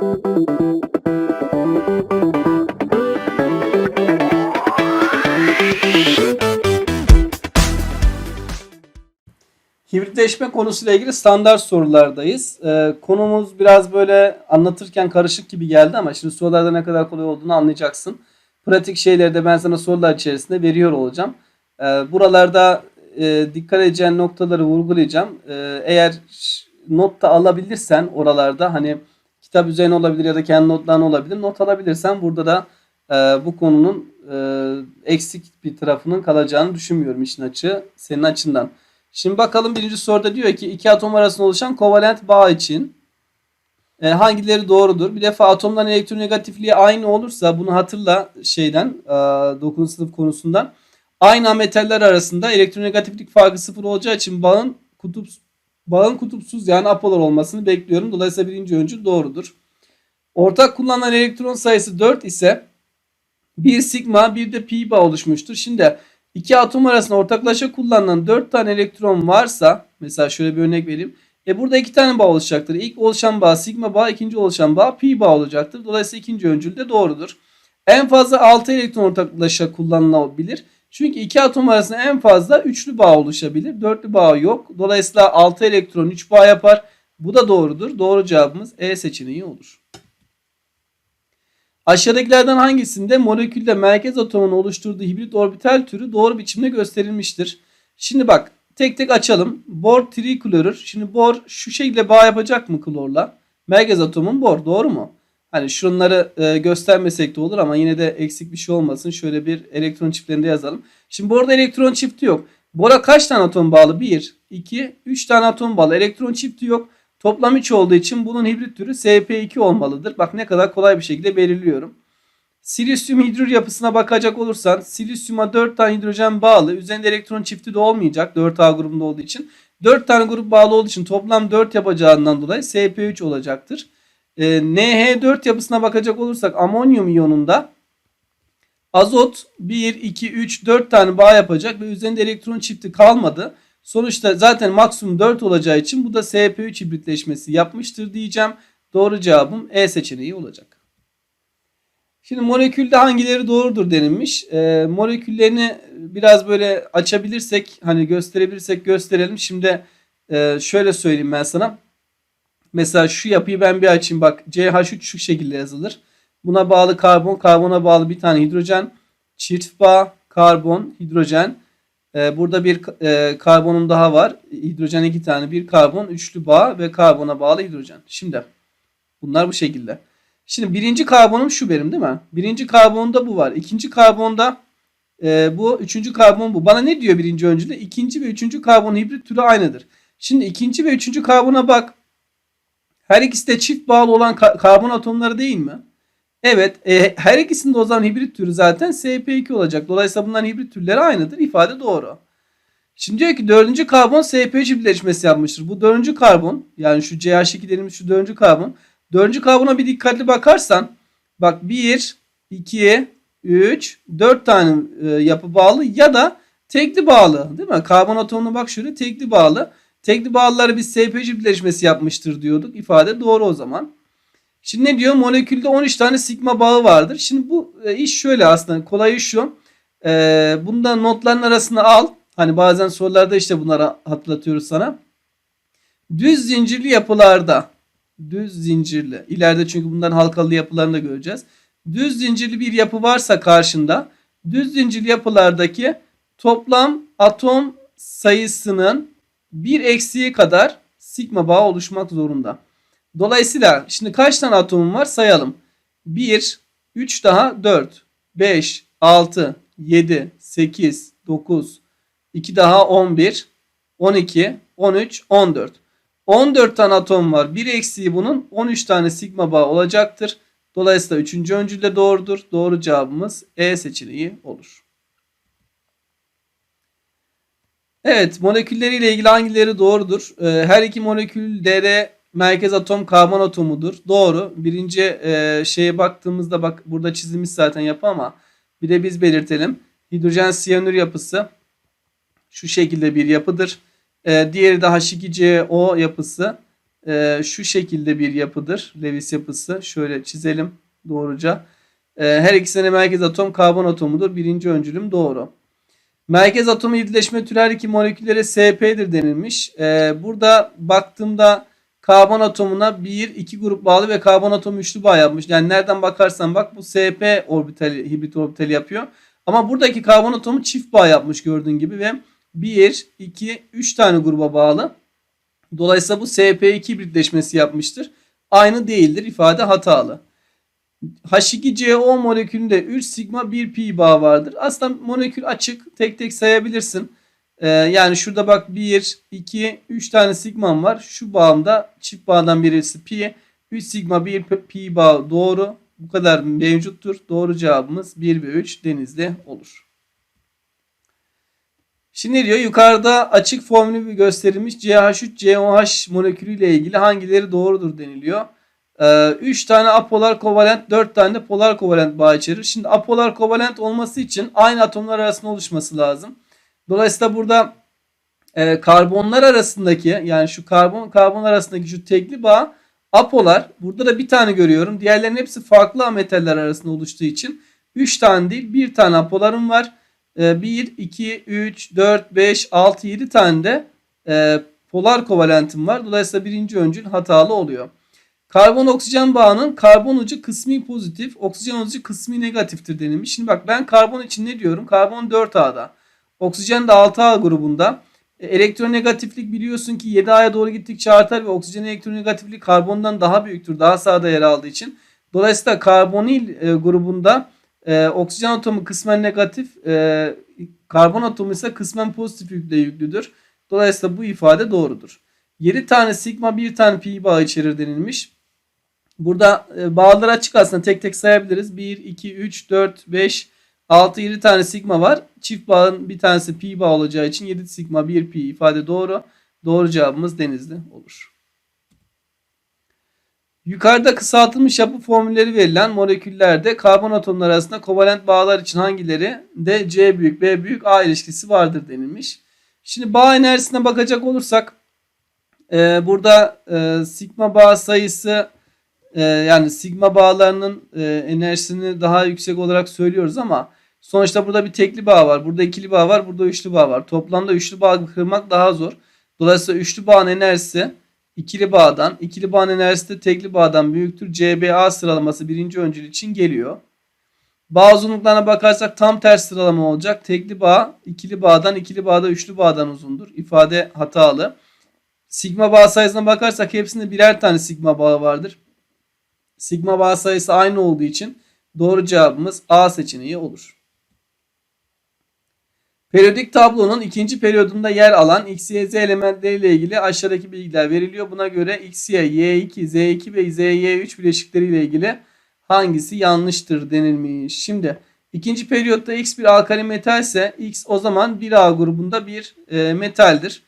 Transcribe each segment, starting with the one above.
Hibritleşme konusuyla ilgili standart sorulardayız. Ee, konumuz biraz böyle anlatırken karışık gibi geldi ama şimdi sorularda ne kadar kolay olduğunu anlayacaksın. Pratik şeyleri de ben sana sorular içerisinde veriyor olacağım. Ee, buralarda e, dikkat edeceğin noktaları vurgulayacağım. Ee, eğer not da alabilirsen oralarda hani kitap üzerine olabilir ya da kendi notların olabilir. Not alabilirsen burada da e, bu konunun e, eksik bir tarafının kalacağını düşünmüyorum işin açığı senin açından. Şimdi bakalım birinci soruda diyor ki iki atom arasında oluşan kovalent bağ için e, hangileri doğrudur? Bir defa atomların elektronegatifliği aynı olursa bunu hatırla şeyden e, 9. sınıf konusundan. Aynı metaller arasında elektronegatiflik farkı sıfır olacağı için bağın kutup bağın kutupsuz yani apolar olmasını bekliyorum. Dolayısıyla birinci öncül doğrudur. Ortak kullanılan elektron sayısı 4 ise bir sigma bir de pi bağ oluşmuştur. Şimdi iki atom arasında ortaklaşa kullanılan 4 tane elektron varsa mesela şöyle bir örnek vereyim. E burada iki tane bağ oluşacaktır. İlk oluşan bağ sigma bağ, ikinci oluşan bağ pi bağ olacaktır. Dolayısıyla ikinci öncül de doğrudur. En fazla 6 elektron ortaklaşa kullanılabilir. Çünkü iki atom arasında en fazla üçlü bağ oluşabilir. Dörtlü bağ yok. Dolayısıyla 6 elektron 3 bağ yapar. Bu da doğrudur. Doğru cevabımız E seçeneği olur. Aşağıdakilerden hangisinde molekülde merkez atomun oluşturduğu hibrit orbital türü doğru biçimde gösterilmiştir? Şimdi bak tek tek açalım. Bor triklorür. Şimdi bor şu şekilde bağ yapacak mı klorla? Merkez atomun bor doğru mu? Hani şunları e, göstermesek de olur ama yine de eksik bir şey olmasın. Şöyle bir elektron çiftlerinde yazalım. Şimdi borda elektron çifti yok. Bora kaç tane atom bağlı? 1, 2, 3 tane atom bağlı. Elektron çifti yok. Toplam 3 olduğu için bunun hibrit türü SP2 olmalıdır. Bak ne kadar kolay bir şekilde belirliyorum. Silisyum hidrür yapısına bakacak olursan silisyuma 4 tane hidrojen bağlı. Üzerinde elektron çifti de olmayacak 4A grubunda olduğu için. 4 tane grup bağlı olduğu için toplam 4 yapacağından dolayı SP3 olacaktır. Ee, NH4 yapısına bakacak olursak amonyum iyonunda azot 1, 2, 3, 4 tane bağ yapacak ve üzerinde elektron çifti kalmadı. Sonuçta zaten maksimum 4 olacağı için bu da SP3 hibritleşmesi yapmıştır diyeceğim. Doğru cevabım E seçeneği olacak. Şimdi molekülde hangileri doğrudur denilmiş. E, moleküllerini biraz böyle açabilirsek hani gösterebilirsek gösterelim. Şimdi e, şöyle söyleyeyim ben sana. Mesela şu yapıyı ben bir açayım. Bak CH3 şu şekilde yazılır. Buna bağlı karbon, karbona bağlı bir tane hidrojen. Çift bağ, karbon, hidrojen. Ee, burada bir e, karbonum daha var. Hidrojen iki tane. Bir karbon, üçlü bağ ve karbona bağlı hidrojen. Şimdi bunlar bu şekilde. Şimdi birinci karbonum şu benim değil mi? Birinci karbonda bu var. İkinci karbonda e, bu. Üçüncü karbon bu. Bana ne diyor birinci öncülde? İkinci ve üçüncü karbon hibrit türü aynıdır. Şimdi ikinci ve üçüncü karbona bak. Her ikisi de çift bağlı olan ka- karbon atomları değil mi? Evet. E, her ikisinde o zaman hibrit türü zaten SP2 olacak. Dolayısıyla bunların hibrit türleri aynıdır. İfade doğru. Şimdi diyor ki dördüncü karbon SP3 hibritleşmesi yapmıştır. Bu dördüncü karbon yani şu CH2 dediğimiz şu dördüncü karbon. Dördüncü karbona bir dikkatli bakarsan bak 1, 2, 3, 4 tane e, yapı bağlı ya da tekli bağlı değil mi? Karbon atomuna bak şöyle tekli bağlı. Tekli bağlıları biz SP3 birleşmesi yapmıştır diyorduk. İfade doğru o zaman. Şimdi ne diyor? Molekülde 13 tane sigma bağı vardır. Şimdi bu e, iş şöyle aslında. Kolayı şu. E, bunu da notların arasına al. Hani bazen sorularda işte bunları hatırlatıyoruz sana. Düz zincirli yapılarda düz zincirli. İleride çünkü bunların halkalı yapılarını da göreceğiz. Düz zincirli bir yapı varsa karşında düz zincirli yapılardaki toplam atom sayısının bir eksiği kadar sigma bağı oluşmak zorunda. Dolayısıyla şimdi kaç tane atomum var sayalım. 1, 3 daha 4, 5, 6, 7, 8, 9, 2 daha 11, 12, 13, 14. 14 tane atom var. Bir eksiği bunun 13 tane sigma bağı olacaktır. Dolayısıyla 3. öncül de doğrudur. Doğru cevabımız E seçeneği olur. Evet molekülleriyle ilgili hangileri doğrudur? Ee, her iki molekül DR merkez atom karbon atomudur. Doğru. Birinci e, şeye baktığımızda bak burada çizilmiş zaten yapı ama bir de biz belirtelim. Hidrojen siyanür yapısı şu şekilde bir yapıdır. E, diğeri de H2CO yapısı. e, şu şekilde bir yapıdır. Lewis yapısı. Şöyle çizelim doğruca. E, her ikisinin merkez atom karbon atomudur. Birinci öncülüm doğru. Merkez atomu hidrleşme türü iki moleküllere SP'dir denilmiş. E, burada baktığımda karbon atomuna 1, 2 grup bağlı ve karbon atomu üçlü bağ yapmış. Yani nereden bakarsan bak bu SP orbitali, hibrit orbitali yapıyor. Ama buradaki karbon atomu çift bağ yapmış gördüğün gibi ve 1, 2, 3 tane gruba bağlı. Dolayısıyla bu SP2 hibritleşmesi yapmıştır. Aynı değildir. ifade hatalı. H2CO molekülünde 3 sigma 1 pi bağ vardır. Aslında molekül açık. Tek tek sayabilirsin. Ee, yani şurada bak 1, 2, 3 tane sigmam var. Şu bağımda çift bağdan birisi pi. 3 sigma 1 pi bağ doğru. Bu kadar mevcuttur. Doğru cevabımız 1 ve 3 denizde olur. Şimdi diyor yukarıda açık formülü gösterilmiş CH3 COH molekülü ile ilgili hangileri doğrudur deniliyor. 3 ee, tane apolar kovalent 4 tane de polar kovalent bağ içerir. Şimdi apolar kovalent olması için aynı atomlar arasında oluşması lazım. Dolayısıyla burada e, karbonlar arasındaki yani şu karbon karbon arasındaki şu tekli bağ apolar. Burada da bir tane görüyorum. Diğerlerinin hepsi farklı ametaller arasında oluştuğu için 3 tane değil bir tane apolarım var. 1, 2, 3, 4, 5, 6, 7 tane de e, polar kovalentim var. Dolayısıyla birinci öncül hatalı oluyor. Karbon oksijen bağının karbon ucu kısmi pozitif, oksijen ucu kısmi negatiftir denilmiş. Şimdi bak ben karbon için ne diyorum? Karbon 4A'da. Oksijen de 6A grubunda. E, elektronegatiflik biliyorsun ki 7A'ya doğru gittikçe artar ve oksijen elektronegatiflik karbondan daha büyüktür. Daha sağda yer aldığı için. Dolayısıyla karbonil e, grubunda e, oksijen atomu kısmen negatif, karbon atomu ise kısmen pozitif yükle yüklüdür. Dolayısıyla bu ifade doğrudur. 7 tane sigma 1 tane pi bağı içerir denilmiş. Burada e, bağlar açık aslında tek tek sayabiliriz. 1, 2, 3, 4, 5, 6, 7 tane sigma var. Çift bağın bir tanesi pi bağ olacağı için 7 sigma 1 pi ifade doğru. Doğru cevabımız denizli olur. Yukarıda kısaltılmış yapı formülleri verilen moleküllerde karbon atomları arasında kovalent bağlar için hangileri de C büyük B büyük A ilişkisi vardır denilmiş. Şimdi bağ enerjisine bakacak olursak e, burada e, sigma bağ sayısı e, yani sigma bağlarının e, enerjisini daha yüksek olarak söylüyoruz ama sonuçta burada bir tekli bağ var. Burada ikili bağ var. Burada üçlü bağ var. Toplamda üçlü bağ kırmak daha zor. Dolayısıyla üçlü bağın enerjisi ikili bağdan, ikili bağın enerjisi de tekli bağdan büyüktür. CBA sıralaması birinci öncül için geliyor. Bağ uzunluklarına bakarsak tam ters sıralama olacak. Tekli bağ ikili bağdan, ikili bağda üçlü bağdan uzundur. İfade hatalı. Sigma bağ sayısına bakarsak hepsinde birer tane sigma bağı vardır. Sigma bağ sayısı aynı olduğu için doğru cevabımız A seçeneği olur. Periyodik tablonun ikinci periyodunda yer alan X, Y, Z elementleriyle ilgili aşağıdaki bilgiler veriliyor. Buna göre X, Y, Y2, Z2 ve ZY3 bileşikleriyle ilgili hangisi yanlıştır denilmiş. Şimdi ikinci periyotta X bir alkali metal ise X o zaman 1A grubunda bir e, metaldir.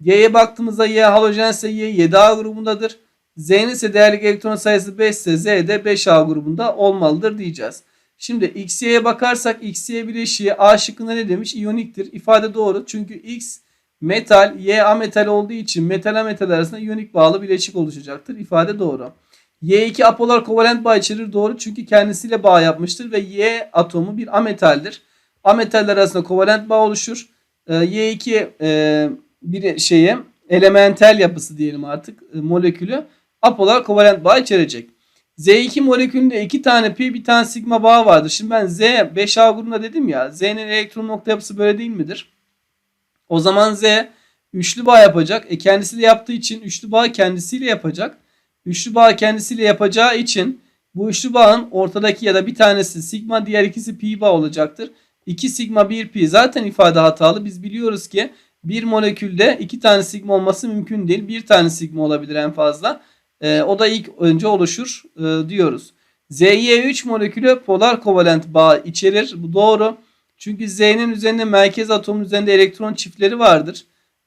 Y'ye baktığımızda Y halojen ise Y 7A grubundadır. Z'nin ise değerli elektron sayısı 5 ise Z de 5A grubunda olmalıdır diyeceğiz. Şimdi XY'ye bakarsak XY bileşiği A şıkkında ne demiş? İyoniktir. İfade doğru. Çünkü X metal, Y ametal olduğu için metal ametal arasında iyonik bağlı bileşik oluşacaktır. İfade doğru. Y2 apolar kovalent bağ içerir. Doğru. Çünkü kendisiyle bağ yapmıştır ve Y atomu bir ametaldir. Ametaller arasında kovalent bağ oluşur. Ee, Y2 e, bir şeye elementel yapısı diyelim artık e, molekülü apolar kovalent bağ içerecek. Z2 molekülünde iki tane pi bir tane sigma bağı vardır. Şimdi ben Z 5A grubunda dedim ya. Z'nin elektron nokta yapısı böyle değil midir? O zaman Z üçlü bağ yapacak. E kendisi de yaptığı için üçlü bağ kendisiyle yapacak. Üçlü bağ kendisiyle yapacağı için bu üçlü bağın ortadaki ya da bir tanesi sigma diğer ikisi pi bağ olacaktır. 2 sigma 1 pi zaten ifade hatalı. Biz biliyoruz ki bir molekülde iki tane sigma olması mümkün değil. Bir tane sigma olabilir en fazla. E, o da ilk önce oluşur e, diyoruz. ZY3 molekülü polar kovalent bağ içerir. Bu doğru. Çünkü Z'nin üzerinde merkez atomun üzerinde elektron çiftleri vardır.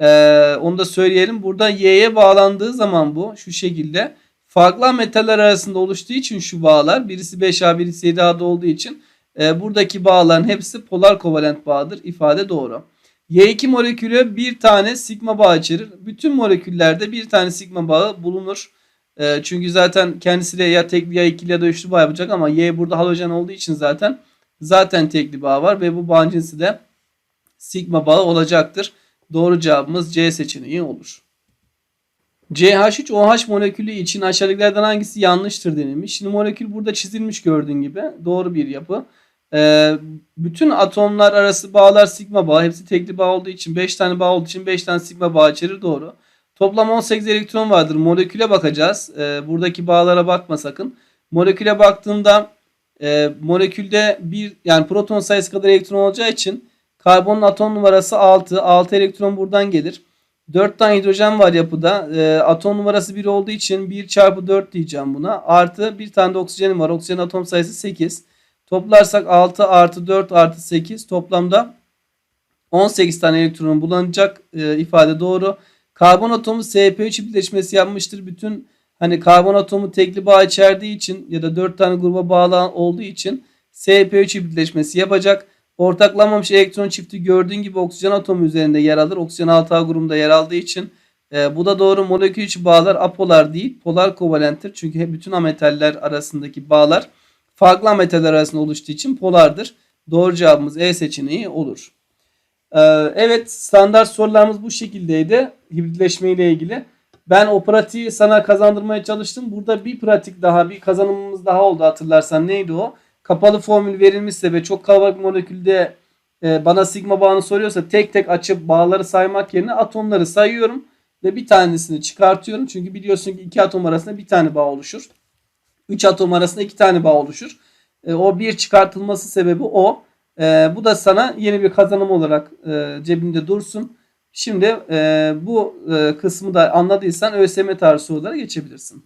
Ee, onu da söyleyelim. Burada Y'ye bağlandığı zaman bu şu şekilde farklı metaller arasında oluştuğu için şu bağlar birisi 5A birisi 7A'da olduğu için e, buradaki bağların hepsi polar kovalent bağdır. İfade doğru. Y2 molekülü bir tane sigma bağı içerir. Bütün moleküllerde bir tane sigma bağı bulunur. Ee, çünkü zaten kendisiyle ya tekli ya ikili ya da üçlü bağ yapacak ama Y burada halojen olduğu için zaten zaten tekli bağ var ve bu bağın cinsi de sigma bağı olacaktır. Doğru cevabımız C seçeneği olur. CH3OH molekülü için aşağıdakilerden hangisi yanlıştır denilmiş. Şimdi molekül burada çizilmiş gördüğün gibi. Doğru bir yapı. Ee, bütün atomlar arası bağlar sigma bağı. Hepsi tekli bağ olduğu için 5 tane bağ olduğu için 5 tane sigma bağı içerir. Doğru. Toplam 18 elektron vardır. Moleküle bakacağız. Ee, buradaki bağlara bakma sakın. Moleküle baktığımda e, molekülde bir yani proton sayısı kadar elektron olacağı için karbonun atom numarası 6. 6 elektron buradan gelir. 4 tane hidrojen var yapıda. E, atom numarası 1 olduğu için 1 çarpı 4 diyeceğim buna. Artı bir tane de oksijenim var. Oksijen atom sayısı 8. Toplarsak 6 artı 4 artı 8 toplamda 18 tane elektron bulunacak e, ifade doğru. Karbon atomu SP3 birleşmesi yapmıştır. Bütün hani karbon atomu tekli bağ içerdiği için ya da 4 tane gruba bağlı olduğu için SP3 birleşmesi yapacak. Ortaklanmamış elektron çifti gördüğün gibi oksijen atomu üzerinde yer alır. Oksijen 6A grubunda yer aldığı için e, bu da doğru. Molekül içi bağlar apolar değil, polar kovalenttir. Çünkü bütün ametaller arasındaki bağlar farklı ametaller arasında oluştuğu için polardır. Doğru cevabımız E seçeneği olur. Ee, evet standart sorularımız bu şekildeydi hibritleşme ile ilgili. Ben o pratiği sana kazandırmaya çalıştım. Burada bir pratik daha, bir kazanımımız daha oldu hatırlarsan. Neydi o? Kapalı formül verilmişse ve çok kalabalık molekülde e, bana sigma bağını soruyorsa tek tek açıp bağları saymak yerine atomları sayıyorum ve bir tanesini çıkartıyorum. Çünkü biliyorsun ki iki atom arasında bir tane bağ oluşur. Üç atom arasında iki tane bağ oluşur. E, o bir çıkartılması sebebi o. E, bu da sana yeni bir kazanım olarak e, cebinde dursun. Şimdi e, bu e, kısmı da anladıysan ÖSYM tarzı sorulara geçebilirsin.